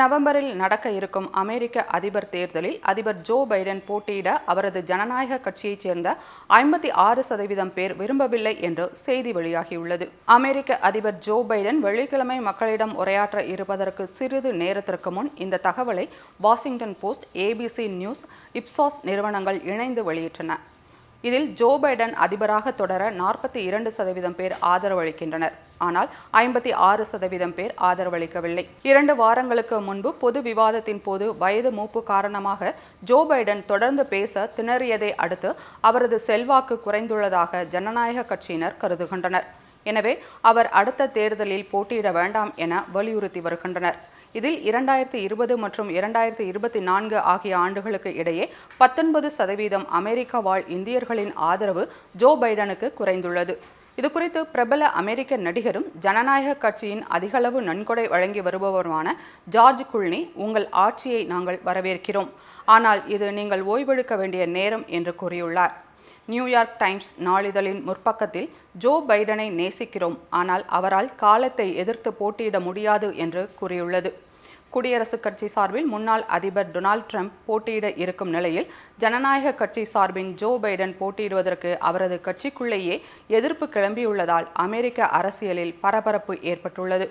நவம்பரில் நடக்க இருக்கும் அமெரிக்க அதிபர் தேர்தலில் அதிபர் ஜோ பைடன் போட்டியிட அவரது ஜனநாயக கட்சியைச் சேர்ந்த ஐம்பத்தி ஆறு சதவீதம் பேர் விரும்பவில்லை என்று செய்தி வெளியாகியுள்ளது. அமெரிக்க அதிபர் ஜோ பைடன் வெள்ளிக்கிழமை மக்களிடம் உரையாற்ற இருப்பதற்கு சிறிது நேரத்திற்கு முன் இந்த தகவலை Washington Post ABC News Ipsos நிறுவனங்கள் இணைந்து வெளியிட்டன. இதில் ஜோ பைடன் அதிபராக தொடர நாற்பத்தி இரண்டு சதவீதம் பேர் ஆதரவளிக்கின்றனர். ஆனால் ஐம்பத்தி ஆறு சதவீதம் பேர் ஆதரவளிக்கவில்லை. இரண்டு வாரங்களுக்கு முன்பு பொது விவாதத்தின் போது வயது மூப்பு காரணமாக ஜோ பைடன் தொடர்ந்து பேச திணறியதை அடுத்து அவரது செல்வாக்கு குறைந்துள்ளதாக ஜனநாயக கட்சியினர் கருதுகின்றனர். எனவே அவர் அடுத்த தேர்தலில் போட்டியிட வேண்டாம் என வலியுறுத்தி வருகின்றனர். இதில் இரண்டாயிரத்தி இருபது மற்றும் இரண்டாயிரத்தி இருபத்தி நான்கு ஆகிய ஆண்டுகளுக்கு இடையே பத்தொன்பது சதவீதம் அமெரிக்க வாழ் இந்தியர்களின் ஆதரவு ஜோ பைடனுக்கு குறைந்துள்ளது. இது குறித்து பிரபல அமெரிக்க நடிகரும் ஜனநாயக கட்சியின் அதிகளவு நன்கொடை வழங்கி வருபவருமான ஜார்ஜ் குல்னி உங்கள் ஆட்சியை நாங்கள் வரவேற்கிறோம். ஆனால் இது நீங்கள் ஓய்வெடுக்க வேண்டிய நேரம் என்று கூறியுள்ளார். நியூயார்க் டைம்ஸ் நாளிதழின் முற்பக்கத்தில் ஜோ பைடனை நேசிக்கிறோம். ஆனால் அவரால் காலத்தை எதிர்த்து போட்டியிட முடியாது என்று கூறியுள்ளது. குடியரசுக் கட்சி சார்பில் முன்னாள் அதிபர் டொனால்ட் ட்ரம்ப் போட்டியிட இருக்கும் நிலையில் ஜனநாயக கட்சி சார்பின் ஜோ பைடன் போட்டியிடுவதற்கு அவரது கட்சிக்குள்ளேயே எதிர்ப்பு கிளம்பியுள்ளதால் அமெரிக்க அரசியலில் பரபரப்பு ஏற்பட்டுள்ளது.